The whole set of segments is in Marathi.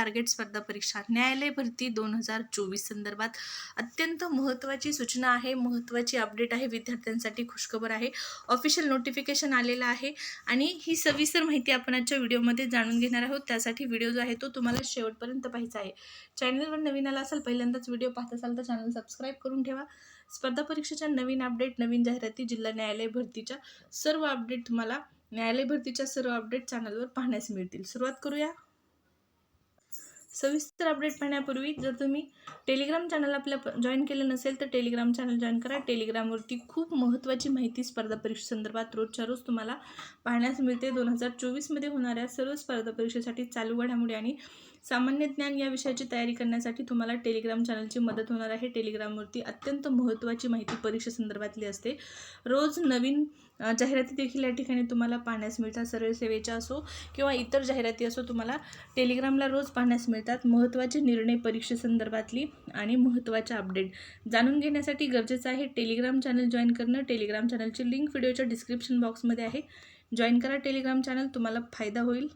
टार्गेट स्पर्धा परीक्षा. न्यायालय भरती दोन हजार चोवीस संदर्भात अत्यंत महत्त्वाची सूचना आहे. महत्त्वाची अपडेट आहे. विद्यार्थ्यांसाठी खुशखबर आहे. ऑफिशियल नोटिफिकेशन आलेलं आहे. आणि ही सविस्तर माहिती आपण आजच्या व्हिडिओमध्ये जाणून घेणार आहोत. त्यासाठी व्हिडिओ जो आहे तो तुम्हाला शेवटपर्यंत पाहायचा आहे. चॅनलवर नवीन आला असाल पहिल्यांदाच व्हिडिओ पाहत असाल तर चॅनल सबस्क्राईब करून ठेवा. स्पर्धा परीक्षेच्या नवीन अपडेट नवीन जाहिराती जिल्हा न्यायालय भरतीच्या सर्व अपडेट तुम्हाला न्यायालय भरतीच्या सर्व अपडेट चॅनलवर पाहण्यास मिळतील. सुरुवात करूया. सविस्तर अपडेट पाहण्यापूर्वी जर तुम्ही टेलिग्राम चॅनल आपल्या जॉईन केलं नसेल तर टेलिग्राम चॅनल जॉईन करा. टेलिग्रामवरती खूप महत्त्वाची माहिती स्पर्धा परीक्षेसंदर्भात रोजच्या रोज तुम्हाला पाहण्यास मिळते. दोन हजार चोवीसमध्ये होणाऱ्या सर्व स्पर्धा परीक्षेसाठी चालू घडामोडी आणि सामान्य ज्ञान या विषयाची तयारी करण्यासाठी तुम्हाला टेलिग्राम चॅनलची मदत होणार आहे. टेलिग्रामवरती अत्यंत महत्त्वाची माहिती परीक्षेसंदर्भातली असते. रोज नवीन जाहिराती देखील या ठिकाणी तुम्हाला पाहण्यास मिळतात. सरळ सेवेच्या असो किंवा इतर जाहिराती असो तुम्हाला टेलिग्रामला रोज पाहण्यास मिळतात. महत्त्वाचे निर्णय परीक्षेसंदर्भातली आणि महत्त्वाच्या अपडेट. जाणून घेण्यासाठी गरजेचं आहे टेलिग्राम चॅनल जॉईन करणं. टेलिग्राम चॅनलची लिंक व्हिडिओच्या डिस्क्रिप्शन बॉक्समध्ये आहे. जॉईन करा टेलिग्राम चॅनल तुम्हाला फायदा होईल.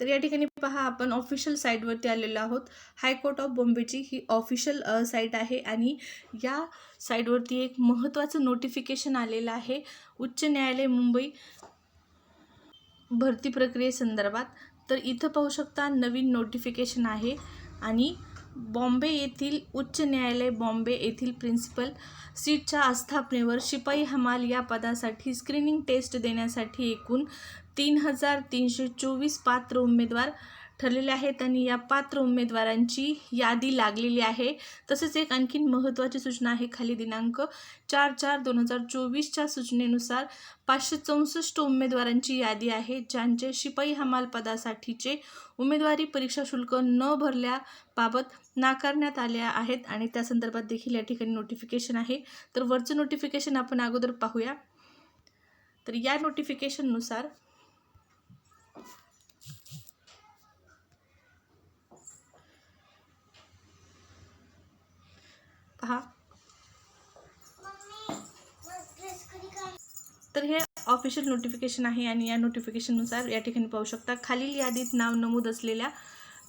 तर या ठिकाणी पहा आपण ऑफिशियल साईटवरती आलेलो आहोत. हायकोर्ट ऑफ बॉम्बेची ही ऑफिशियल साईट आहे आणि या साईटवरती एक महत्त्वाचं नोटिफिकेशन आलेलं आहे. उच्च न्यायालय मुंबई भरती प्रक्रियेसंदर्भात तर इथं पाहू शकता नवीन नोटिफिकेशन आहे आणि बॉम्बे येथील उच्च न्यायालय बॉम्बे येथील प्रिन्सिपल सीटच्या आस्थापनेवर शिपाई हमाल या पदासाठी स्क्रीनिंग टेस्ट देण्यासाठी एकूण तीन हजार तीनशे चोवीस पात्र उमेदवार ठरलेले आहेत आणि या पात्र उमेदवारांची यादी लागलेली आहे. तसेच एक आणखीन महत्त्वाची सूचना आहे. खाली दिनांक चार चार दोन हजार चोवीसच्या सूचनेनुसार पाचशे चौसष्ट उमेदवारांची यादी आहे ज्यांचे शिपाई हमाल पदासाठीचे उमेदवारी परीक्षा शुल्क न भरल्याबाबत नाकारण्यात आल्या आहेत आणि त्या संदर्भात देखील या ठिकाणी नोटिफिकेशन आहे. तर वरचं नोटिफिकेशन आपण अगोदर पाहूया. तर या नोटिफिकेशननुसार पहा. तर हे ऑफिशियल नोटिफिकेशन आहे आणि या नोटिफिकेशननुसार या ठिकाणी पाहू शकता खालील यादीत नाव नमूद असलेल्या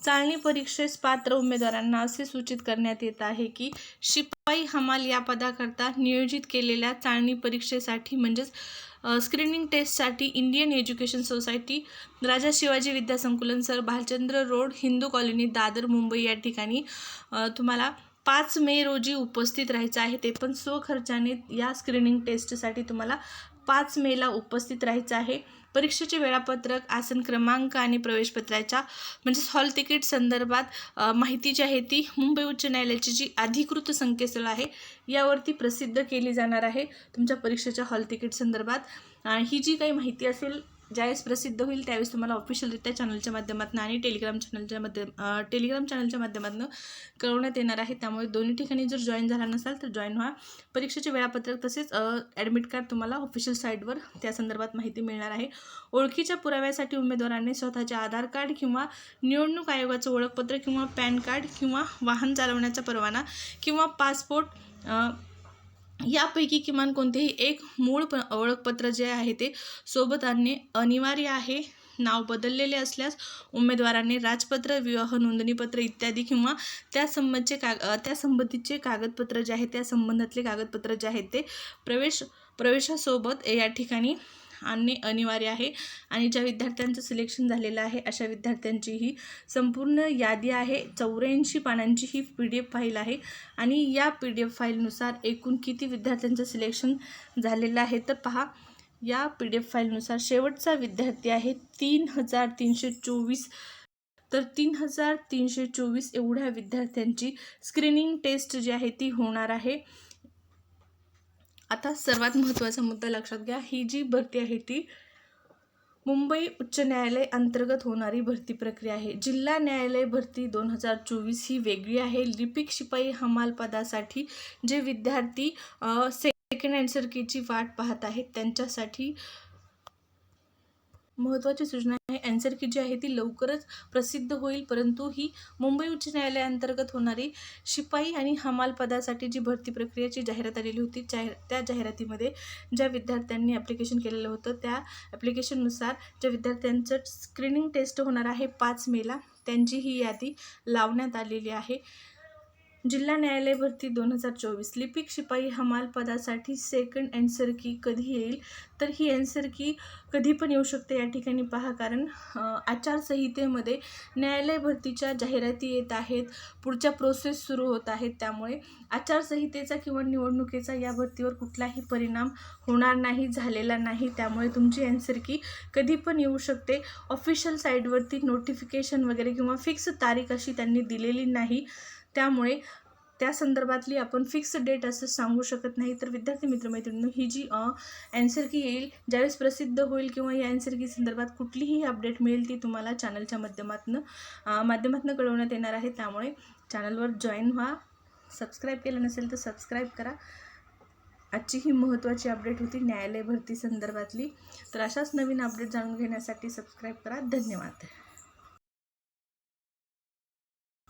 चाळणी परीक्षेस पात्र उमेदवारांना असे सूचित करण्यात येत आहे की शिपाई हमाल या पदाकरता नियोजित केलेल्या चाळणी परीक्षेसाठी म्हणजेच स्क्रीनिंग टेस्टसाठी Indian Education Society Raja Shivaji विद्यासंकुलन sir Bhalchandra road Hindu colony Dadar Mumbai या ठिकाणी तुम्हाला पाच मे रोजी उपस्थित राहायचं आहे ते पण स्वखर्चाने या स्क्रीनिंग टेस्टसाठी तुम्हाला पाच मेला उपस्थित राहायचं आहे. परीक्षेचे वेळापत्रक आसन क्रमांक आणि प्रवेशपत्राच्या म्हणजेच हॉल तिकीट संदर्भात माहिती जी आहे ती मुंबई उच्च न्यायालयाची जी अधिकृत संकेतस्थळ आहे यावरती प्रसिद्ध केली जाणार आहे तुमच्या परीक्षेच्या हॉल तिकीट संदर्भात. ही जी काही माहिती असेल ज्यावेळेस प्रसिद्ध होईल त्यावेळेस तुम्हाला ऑफिशियलरित्या चॅनलच्या माध्यमातून आणि टेलिग्राम चॅनलच्या माध्यम टेलिग्राम चॅनलच्या माध्यमातून कळवण्यात येणार आहे. त्यामुळे दोन्ही ठिकाणी जर जॉईन झाला नसाल तर जॉईन व्हा. परीक्षेचे वेळापत्रक तसेच ॲडमिट कार्ड तुम्हाला ऑफिशियल साईटवर त्या संदर्भात माहिती मिळणार आहे. ओळखीच्या पुराव्यासाठी उमेदवारांनी स्वतःचे आधार कार्ड किंवा निवडणूक आयोगाचं ओळखपत्र किंवा पॅन कार्ड किंवा वाहन चालवण्याचा परवाना किंवा पासपोर्ट यापैकी किमान कोणतेही एक मूळ प ओळखपत्र जे आहे ते सोबत आणणे अनिवार्य आहे. नाव बदललेले असल्यास उमेदवारांनी राजपत्र विवाह नोंदणीपत्र इत्यादी किंवा त्या संबंधचे काग त्या संबंधीचे कागदपत्र जे आहे त्या संबंधातले कागदपत्र जे आहेत ते प्रवेश प्रवेशासोबत या ठिकाणी आणणे अनिवार्य आहे. आणि ज्या विद्यार्थ्यांचं सिलेक्शन झालेलं आहे अशा विद्यार्थ्यांची ही संपूर्ण यादी आहे. चौऱ्याऐंशी पानांची ही पी डी एफ फाईल आहे. आणि या पी डी एफ फाईलनुसार एकूण किती विद्यार्थ्यांचं सिलेक्शन झालेलं आहे तर पहा या पी डी एफ फाईलनुसार शेवटचा विद्यार्थी आहे तीन हजार तीनशे चोवीस. तर तीन हजार तीनशे चोवीस एवढ्या विद्यार्थ्यांची स्क्रीनिंग टेस्ट जी आहे ती होणार आहे. आता सर्वात महत्त्वाचा मुद्दा लक्षात घ्या ही जी भरती आहे ती मुंबई उच्च न्यायालय अंतर्गत होणारी भरती प्रक्रिया आहे. जिल्हा न्यायालय भरती दोन हजार चोवीस ही वेगळी आहे. लिपिक शिपाई हमाल पदासाठी जे विद्यार्थी सेकंड अँड कीची वाट पाहत आहेत त्यांच्यासाठी महत्त्वाची सूचना आहे. ॲन्सर की जी आहे ती लवकरच प्रसिद्ध होईल. परंतु ही मुंबई उच्च न्यायालयाअंतर्गत होणारी शिपाई आणि हमाल पदासाठी जी भरती प्रक्रियाची जाहिरात आलेली होती जाहिर त्या जाहिरातीमध्ये ज्या विद्यार्थ्यांनी ॲप्लिकेशन केलेलं होतं त्या ॲप्लिकेशननुसार ज्या विद्यार्थ्यांचं स्क्रीनिंग टेस्ट होणार आहे पाच मेला त्यांची ही यादी लावण्यात आलेली आहे. जिल्हा न्यायालय भरती दोन हजार चोवीस. लिपिक शिपाई हमाल पदासाठी सेकंड अँसर की कधी येईल? तर ही अँसर की कधी पण येऊ शकते या ठिकाणी पहा कारण आचारसंहितेमध्ये न्यायालय भरतीच्या जाहिराती येत आहेत पुढच्या प्रोसेस सुरू होत आहेत त्यामुळे आचारसंहितेचा किंवा निवडणुकीचा या भरतीवर कुठलाही परिणाम होणार नाही झालेला नाही त्यामुळे तुमची अँसर की कधी पण येऊ शकते. ऑफिशियल साईटवरती नोटिफिकेशन वगैरे किंवा फिक्स तारीख अशी त्यांनी दिलेली नाही. त्यामुळे त्या संदर्भातली आपण फिक्स डेट असं सांगू शकत नाही. तर विद्यार्थी मित्रमैत्रिणींनो ही जी अँसर की येईल ज्यावेळेस प्रसिद्ध होईल किंवा या अँसर की संदर्भात कुठलीही अपडेट मिळेल ती तुम्हाला चॅनलच्या माध्यमातून माध्यमातून कळवण्यात येणार आहे. त्यामुळे चॅनलवर जॉईन व्हा. सबस्क्राईब केलं नसेल तर सबस्क्राईब करा. आजची ही महत्त्वाची अपडेट होती न्यायालय भरती संदर्भातली. तर अशाच नवीन अपडेट जाणून घेण्यासाठी सबस्क्राईब करा. धन्यवाद.